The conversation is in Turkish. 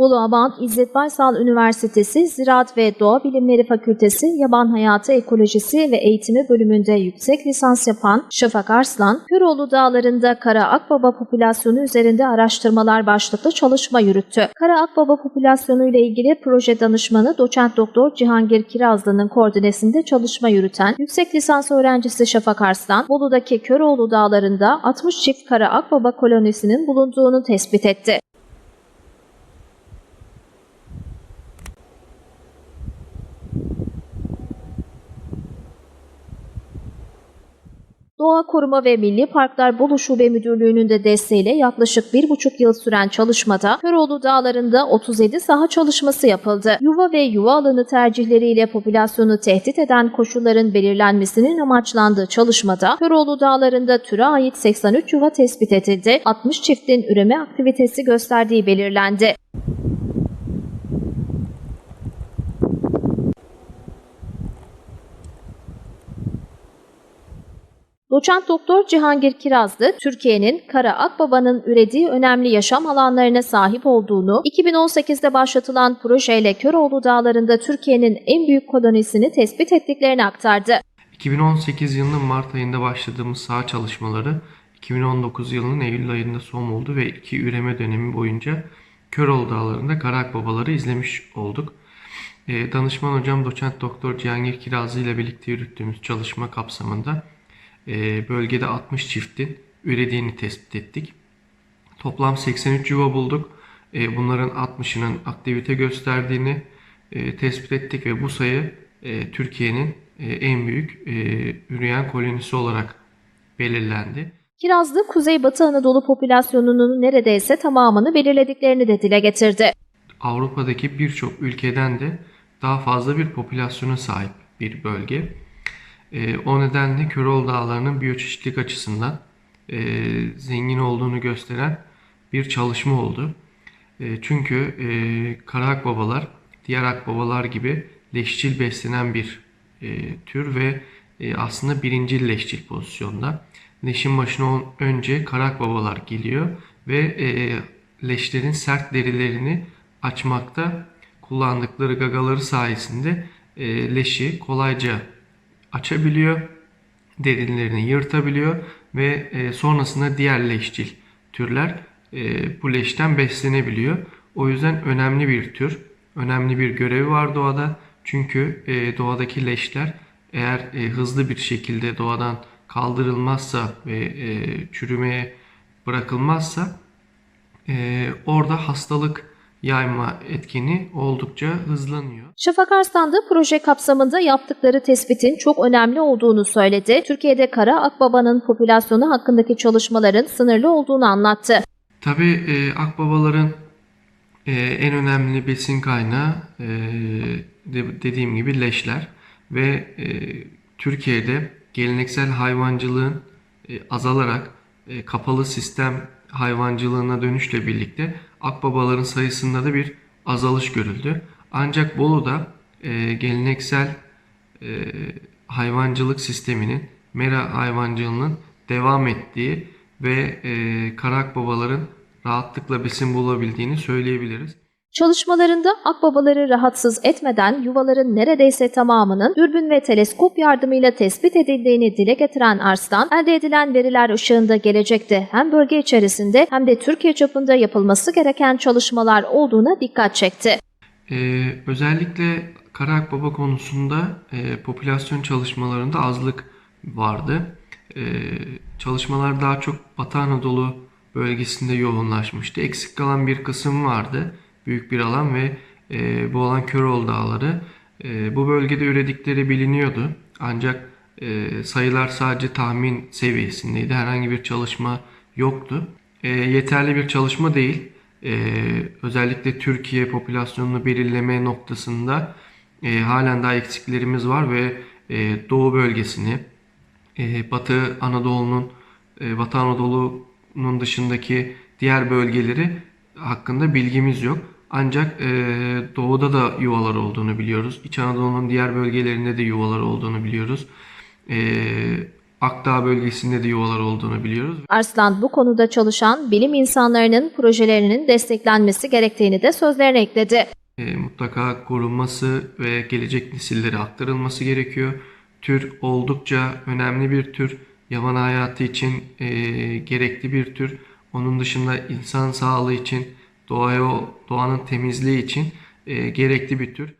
Bolu Abant İzzet Baysal Üniversitesi Ziraat ve Doğa Bilimleri Fakültesi Yaban Hayatı Ekolojisi ve Eğitimi bölümünde yüksek lisans yapan Şafak Arslan, Köroğlu Dağları'nda Kara Akbaba popülasyonu üzerinde araştırmalar başlıklı çalışma yürüttü. Kara Akbaba popülasyonu ile ilgili proje danışmanı doçent doktor Cihangir Kirazlı'nın koordinesinde çalışma yürüten yüksek lisans öğrencisi Şafak Arslan, Bolu'daki Köroğlu Dağları'nda 60 çift Kara Akbaba kolonisinin bulunduğunu tespit etti. Doğa Koruma ve Milli Parklar Bolu Şube Müdürlüğü'nün de desteğiyle yaklaşık bir buçuk yıl süren çalışmada Köroğlu Dağları'nda 37 saha çalışması yapıldı. Yuva ve yuva alanı tercihleriyle popülasyonu tehdit eden koşulların belirlenmesinin amaçlandığı çalışmada Köroğlu Dağları'nda türe ait 83 yuva tespit edildi, 60 çiftin üreme aktivitesi gösterdiği belirlendi. Doçent Doktor Cihangir Kirazlı, Türkiye'nin Kara Akbaba'nın ürediği önemli yaşam alanlarına sahip olduğunu, 2018'de başlatılan projeyle Köroğlu Dağları'nda Türkiye'nin en büyük kolonisini tespit ettiklerini aktardı. 2018 yılının Mart ayında başladığımız saha çalışmaları 2019 yılının Eylül ayında son buldu ve iki üreme dönemi boyunca Köroğlu Dağları'nda Karak Babaları izlemiş olduk. Ee, Danışman hocam doçent doktor Cihangir Kirazlı ile birlikte yürüttüğümüz çalışma kapsamında bölgede 60 çiftin ürediğini tespit ettik. Toplam 83 yuva bulduk. E, Bunların 60'ının aktivite gösterdiğini e, tespit ettik ve bu sayı e, Türkiye'nin e, en büyük üreyen kolonisi olarak belirlendi. Kirazlı, Kuzeybatı Anadolu popülasyonunun neredeyse tamamını belirlediklerini de dile getirdi. Avrupa'daki birçok ülkeden de daha fazla bir popülasyona sahip bir bölge. E, o nedenle Köroğlu Dağları'nın biyoçeşitlilik açısından e, zengin olduğunu gösteren bir çalışma oldu. E, çünkü e, kara akbabalar diğer akbabalar gibi leşçil beslenen bir e, tür ve e, aslında birinci leşçil pozisyonda. Leşin başına önce kara akbabalar geliyor ve e, leşlerin sert derilerini açmakta kullandıkları gagaları sayesinde e, leşi kolayca açabiliyor, derinlerini yırtabiliyor ve e, sonrasında diğer leşçil türler e, bu leşten beslenebiliyor. O yüzden önemli bir tür, önemli bir görevi var doğada. Çünkü e, doğadaki leşler eğer hızlı bir şekilde doğadan kaldırılmazsa ve çürümeye bırakılmazsa orada hastalık yayma etkeni oldukça hızlanıyor. Şafak Arslan da proje kapsamında yaptıkları tespitin çok önemli olduğunu söyledi. Türkiye'de Kara Akbaba'nın popülasyonu hakkındaki çalışmaların sınırlı olduğunu anlattı. Tabii e, akbabaların e, en önemli besin kaynağı e, de- dediğim gibi leşler ve e, Türkiye'de geleneksel hayvancılığın e, azalarak e, kapalı sistem hayvancılığına dönüşle birlikte akbabaların sayısında da bir azalış görüldü. Ancak Bolu'da e, geleneksel e, hayvancılık sisteminin, mera hayvancılığının devam ettiği ve e, karak babaların rahatlıkla besin bulabildiğini söyleyebiliriz. Çalışmalarında akbabaları rahatsız etmeden yuvaların neredeyse tamamının dürbün ve teleskop yardımıyla tespit edildiğini dile getiren Arslan, elde edilen veriler ışığında gelecekte hem bölge içerisinde hem de Türkiye çapında yapılması gereken çalışmalar olduğuna dikkat çekti. Ee, özellikle kara akbaba konusunda e, popülasyon çalışmalarında azlık vardı. Ee, çalışmalar daha çok Batı Anadolu bölgesinde yoğunlaşmıştı. Eksik kalan bir kısım vardı. Büyük bir alan ve e, bu alan Köroğlu Dağları. E, bu bölgede üredikleri biliniyordu. Ancak e, sayılar sadece tahmin seviyesindeydi. Herhangi bir çalışma yoktu. E, yeterli bir çalışma değil. E, özellikle Türkiye popülasyonunu belirleme noktasında e, halen daha eksiklerimiz var ve e, Doğu bölgesini, e, Batı Anadolu'nun e, Batı Anadolu'nun dışındaki diğer bölgeleri hakkında bilgimiz yok. Ancak e, doğuda da yuvalar olduğunu biliyoruz. İç Anadolu'nun diğer bölgelerinde de yuvalar olduğunu biliyoruz. E, Akdağ bölgesinde de yuvalar olduğunu biliyoruz. Arslan bu konuda çalışan bilim insanlarının projelerinin desteklenmesi gerektiğini de sözlerine ekledi. E, mutlaka korunması ve gelecek nesillere aktarılması gerekiyor. Tür oldukça önemli bir tür. Yaban hayatı için e, gerekli bir tür. Onun dışında insan sağlığı için, doğaya, doğanın temizliği için e, gerekli bir tür.